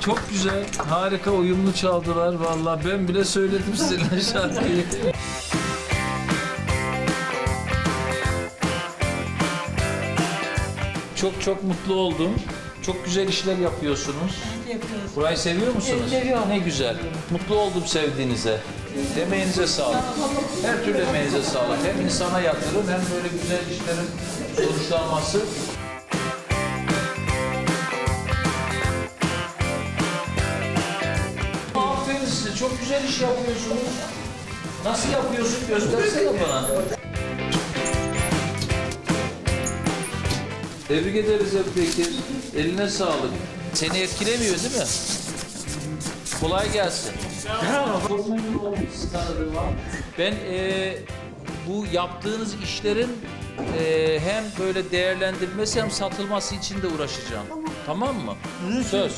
Çok güzel, harika uyumlu çaldılar. Vallahi ben bile söyledim sizinle şarkıyı. Çok çok mutlu oldum. Çok güzel işler yapıyorsunuz. yapıyoruz. Burayı seviyor musunuz? Evet, seviyorum. Ne güzel. Mutlu oldum sevdiğinize. Emeğinize sağlık. Her türlü emeğinize sağlık. Hem insana yatırım hem böyle güzel işlerin sonuçlanması. Aferin size. Çok güzel iş yapıyorsunuz. Nasıl yapıyorsun? Göstersene bana. Tebrik ederiz hep Bekir. Eline sağlık. Seni etkilemiyor değil mi? Kolay gelsin. Ben e, bu yaptığınız işlerin e, hem böyle değerlendirilmesi hem satılması için de uğraşacağım. Tamam mı? Söz.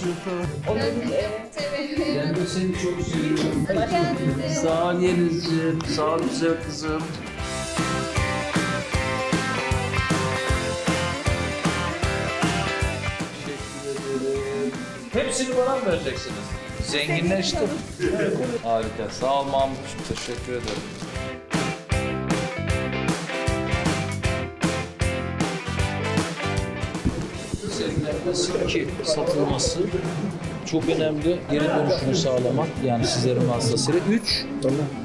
Ben de seni çok seviyorum. Sağ ol Yeliz'ciğim. Sağ ol güzel kızım. Hepsini bana mı vereceksiniz? Zenginleştim. Harika. Sağ ol Mahmut'cum. Teşekkür ederim. Sergilenmesi ki satılması çok önemli. Geri dönüşünü sağlamak yani sizlerin vasıtasıyla. Üç,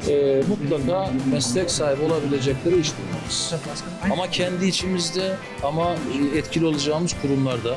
e, mutlaka meslek sahibi olabilecekleri iş bulmamız. Ama kendi içimizde ama etkili olacağımız kurumlarda